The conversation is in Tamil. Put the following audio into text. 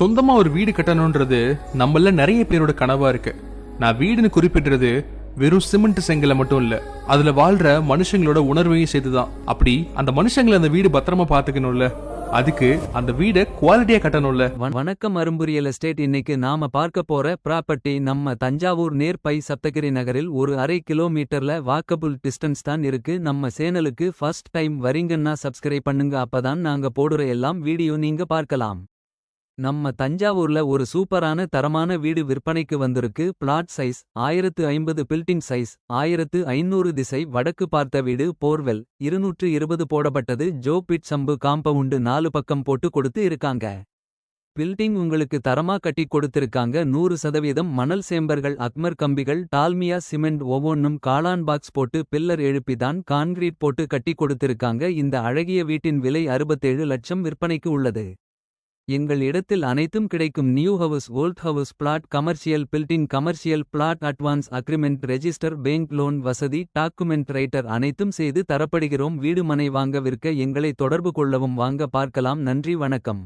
சொந்தமா ஒரு வீடு கட்டணுன்றது நம்மள நிறைய பேரோட கனவா இருக்கு. நான் வீடுன்னு குறிப்பிடுறது வெறும் சிமெண்ட் செங்கலை மட்டும் இல்ல. அதுல வாழ்ற மனுஷங்களோட உணர்வையும் சேர்த்துதான். அப்படி அந்த மனுஷங்களை அந்த வீடு பத்திரமா பாத்துக்கணும்ல அதுக்கு அந்த வீடை குவாலிட்டியா கட்டணும்ல? வணக்கம் அரும்புரியல் எஸ்டேட். இன்னைக்கு நாம பார்க்க போற ப்ராப்பர்ட்டி நம்ம தஞ்சாவூர் நேர் பை சப்தகிரி நகரில் ஒரு அரை கிலோமீட்டர்ல வாக்கபுள் டிஸ்டன்ஸ் தான் இருக்கு. நம்ம சேனலுக்கு ஃபர்ஸ்ட் டைம் வரீங்கன்னா சப்ஸ்கிரைப் பண்ணுங்க. அப்பதான் நாங்க போடுற எல்லாம் வீடியோ நீங்க பார்க்கலாம். நம்ம தஞ்சாவூர்ல ஒரு சூப்பரான தரமான வீடு விற்பனைக்கு வந்திருக்கு. பிளாட் சைஸ் ஆயிரத்து ஐம்பது பில்டிங் சைஸ் ஆயிரத்து ஐநூறு திசை வடக்கு பார்த்த வீடு போர்வெல் இருநூற்று இருபது போடப்பட்டது. ஜோ பிட் சம்பு காம்பவுண்டு நாலு பக்கம் போட்டு கொடுத்து இருக்காங்க. பில்டிங் உங்களுக்கு தரமா கட்டி கொடுத்திருக்காங்க. நூறு சதவீதம் மணல் சேம்பர்கள் அக்மர் கம்பிகள் டால்மியா சிமெண்ட் ஒவ்வொன்னும் காளான் பாக்ஸ் போட்டு பில்லர் எழுப்பிதான் கான்கிரீட் போட்டு கட்டி கொடுத்திருக்காங்க. இந்த அழகிய வீட்டின் விலை அறுபத்தேழு லட்சம் விற்பனைக்கு உள்ளது. எங்கள் இடத்தில் அனைத்தும் கிடைக்கும் new house old house flat commercial building commercial flat advance agreement register bank loan வசதி டாக்குமெண்ட் ரைட்டர் அனைத்தும் செய்து தரப்படுகிறோம். வீடு மனை வாங்க விற்க எங்களை தொடர்பு கொள்ளவும் வாங்க பார்க்கலாம். நன்றி வணக்கம்.